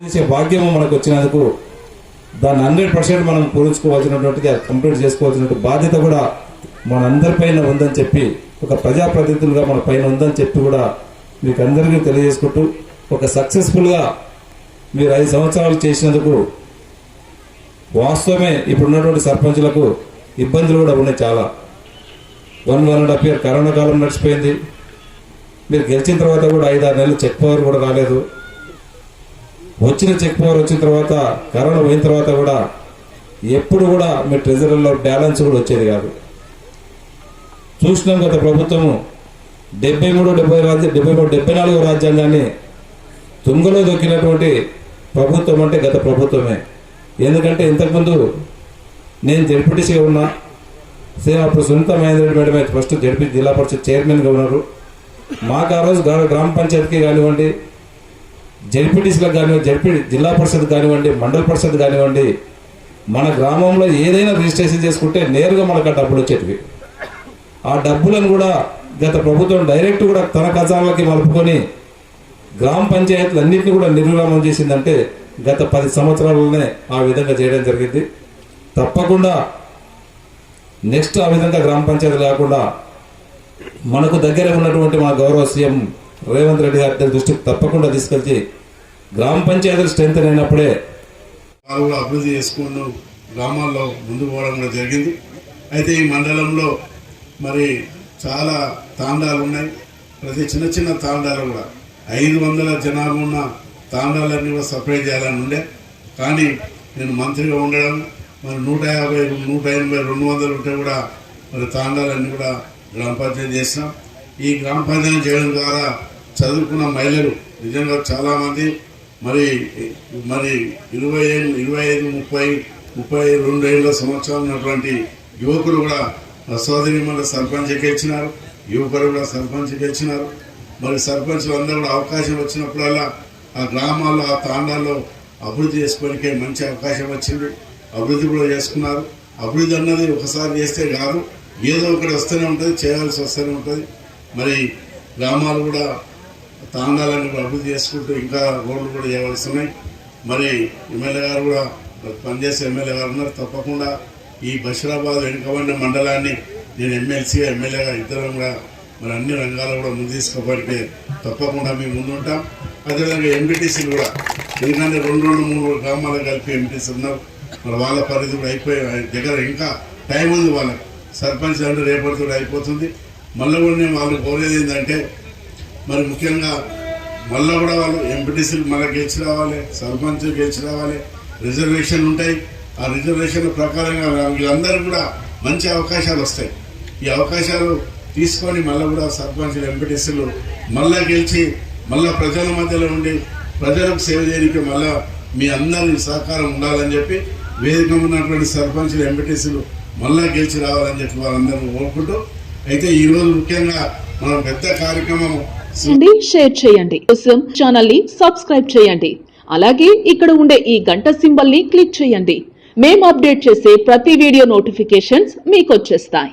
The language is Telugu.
చేసే భాగ్యము మనకు వచ్చినందుకు దాన్ని హండ్రెడ్ పర్సెంట్ మనం పూరించుకోవాల్సినటువంటిది కంప్లీట్ చేసుకోవాల్సినటువంటి బాధ్యత కూడా మనందరిపైన ఉందని చెప్పి ఒక ప్రజాప్రతినిధులుగా మన పైన ఉందని చెప్పి కూడా మీకు అందరికీ తెలియజేసుకుంటూ ఒక సక్సెస్ఫుల్గా మీరు ఐదు సంవత్సరాలు చేసినందుకు వాస్తవమే ఇప్పుడున్నటువంటి సర్పంచులకు ఇబ్బందులు కూడా ఉన్నాయి చాలా. One one and half year corona కాలం నడిచిపోయింది. మీరు గెలిచిన తర్వాత కూడా ఐదు ఆరు నెలలు చెక్ పవర్ కూడా రాలేదు. వచ్చిన చెక్ పవర్ వచ్చిన తర్వాత కరోనా పోయిన తర్వాత కూడా ఎప్పుడు కూడా మీ ట్రెజరీలో బ్యాలెన్స్ కూడా వచ్చేది కాదు. చూసినాం గత ప్రభుత్వము డెబ్బై మూడు డెబ్బై రాజ్య డెబ్బై మూడు డెబ్బై నాలుగు రాజ్యాంగాన్ని తుంగలో దొక్కినటువంటి ప్రభుత్వం అంటే గత ప్రభుత్వమే. ఎందుకంటే ఇంతకుముందు నేను జడ్పీటీసీగా ఉన్నా అప్పుడు Sunitha Mahendra Reddy madam first ZP Zilla Parishad చైర్మన్గా ఉన్నారు. మాకు ఆ రోజు గ్రామ పంచాయతీకి కానివ్వండి జడ్పీటీసీలకు కానివ్వండి జడ్పీ జిల్లా పరిషత్ కానివ్వండి మండల పరిషత్ కానివ్వండి మన గ్రామంలో ఏదైనా రిజిస్ట్రేషన్ చేసుకుంటే నేరుగా మనకు ఆ డబ్బులు వచ్చేటివి. ఆ డబ్బులను కూడా గత ప్రభుత్వం డైరెక్ట్ కూడా తన ఖజానాలకి మలుపుకొని గ్రామ పంచాయతీలు అన్నింటినీ కూడా నిర్విరామం చేసిందంటే గత పది సంవత్సరాలలోనే ఆ విధంగా చేయడం జరిగింది. తప్పకుండా నెక్స్ట్ ఆ విధంగా గ్రామ పంచాయతీ లేకుండా మనకు దగ్గర ఉన్నటువంటి మన గౌరవ సీఎం రేవంత్ రెడ్డి గారి దృష్టికి తప్పకుండా తీసుకెళ్ళి గ్రామ పంచాయతీలు స్ట్రెంత్ అయినప్పుడే వాళ్ళు అభివృద్ధి చేసుకుంటూ గ్రామాల్లో ముందు పోవడం కూడా జరిగింది. అయితే ఈ మండలంలో మరి చాలా తాండాలు ఉన్నాయి. ప్రతి చిన్న చిన్న తాండాలు కూడా ఐదు వందల జనాభా ఉన్న తాండాలన్నీ కూడా సపరేట్ చేయాలని ఉండే. కానీ నేను మంత్రిగా ఉండడం మరి నూట యాభై నూట ఎనభై రెండు వందలు ఉంటే కూడా మరి తాండాలన్నీ కూడా గ్రామ పంచాయతీ చేసినాం. ఈ గ్రామ పంచాయతీ చేయడం ద్వారా చదువుకున్న మహిళలు నిజంగా చాలామంది మరి మరి ఇరవై ఏళ్ళు ఇరవై ఐదు ముప్పై ముప్పై రెండు ఏళ్ళ సంవత్సరాలు ఉన్నటువంటి యువకులు కూడా సోదరి మన సర్పంచ్కి ఇచ్చినారు. యువకులు కూడా సర్పంచ్కి ఇచ్చినారు. మరి సర్పంచ్లు అందరూ కూడా అవకాశం వచ్చినప్పుడల్లా ఆ గ్రామాల్లో ఆ తాండాల్లో అభివృద్ధి చేసుకోవడానికి మంచి అవకాశం వచ్చింది. అభివృద్ధి కూడా చేసుకున్నారు. అభివృద్ధి అన్నది ఒకసారి చేస్తే కాదు ఏదో ఒకటి వస్తూనే ఉంటుంది చేయాల్సి వస్తూనే ఉంటుంది. మరి గ్రామాలు కూడా తాండాలను కూడా అభివృద్ధి చేసుకుంటూ ఇంకా రోడ్లు కూడా చేయవలసి ఉన్నాయి. మరి ఎమ్మెల్యే గారు కూడా పనిచేసే ఎమ్మెల్యే గారు ఉన్నారు. తప్పకుండా ఈ బషీరాబాద్ వెనుకబడిన మండలాన్ని నేను ఎమ్మెల్సీగా ఎమ్మెల్యేగా ఇద్దరం కూడా మరి అన్ని రంగాల్లో కూడా ముందు తీసుకోబడితే తప్పకుండా మేము ముందుంటాం అదేవిధంగా ఎంపీటీసీలు కూడా ఎందుకంటే రెండు రెండు మూడు గ్రామాలు కలిపి ఎంపీటీసీ ఉన్నారు. మరి వాళ్ళ పరిధి అయిపోయి దగ్గర ఇంకా టైం ఉంది వాళ్ళకి సర్పంచ్ అంటే రేపటితో అయిపోతుంది. మళ్ళీ కూడా నేను వాళ్ళు కోరేది ఏంటంటే మరి ముఖ్యంగా మళ్ళీ కూడా వాళ్ళు ఎంపీటీసీలు మళ్ళీ గెలిచి రావాలి సర్పంచ్ గెలిచి రావాలి రిజర్వేషన్ ఉంటాయి. ఆ రిజర్వేషన్ ప్రకారంగా వీళ్ళందరూ కూడా మంచి అవకాశాలు వస్తాయి. ఈ అవకాశాలు తీసుకొని మళ్ళీ కూడా సర్పంచ్ ఎంపీటీసీలు మళ్ళీ గెలిచి మళ్ళీ ప్రజల మధ్యలో ఉండి ప్రజలకు సేవ చేయడానికి మళ్ళీ మీ అందరి సహకారం ఉండాలని చెప్పి వేదిక ఉన్నటువంటి సర్పంచులు ఎంపీటీసీలు మళ్ళా గెలిచి రావాలని చెప్పి వాళ్ళందరూ కోరుకుంటూ అయితే ఈరోజు ముఖ్యంగా మనం పెద్ద కార్యక్రమం షేర్ చేయండి. కోసం ఛానల్ని సబ్స్క్రైబ్ చేయండి. అలాగే ఇక్కడ ఉండే ఈ గంట సింబల్ని క్లిక్ చేయండి. మేము అప్డేట్ చేసే ప్రతి వీడియో నోటిఫికేషన్స్ మీకు వచ్చేస్తాయి.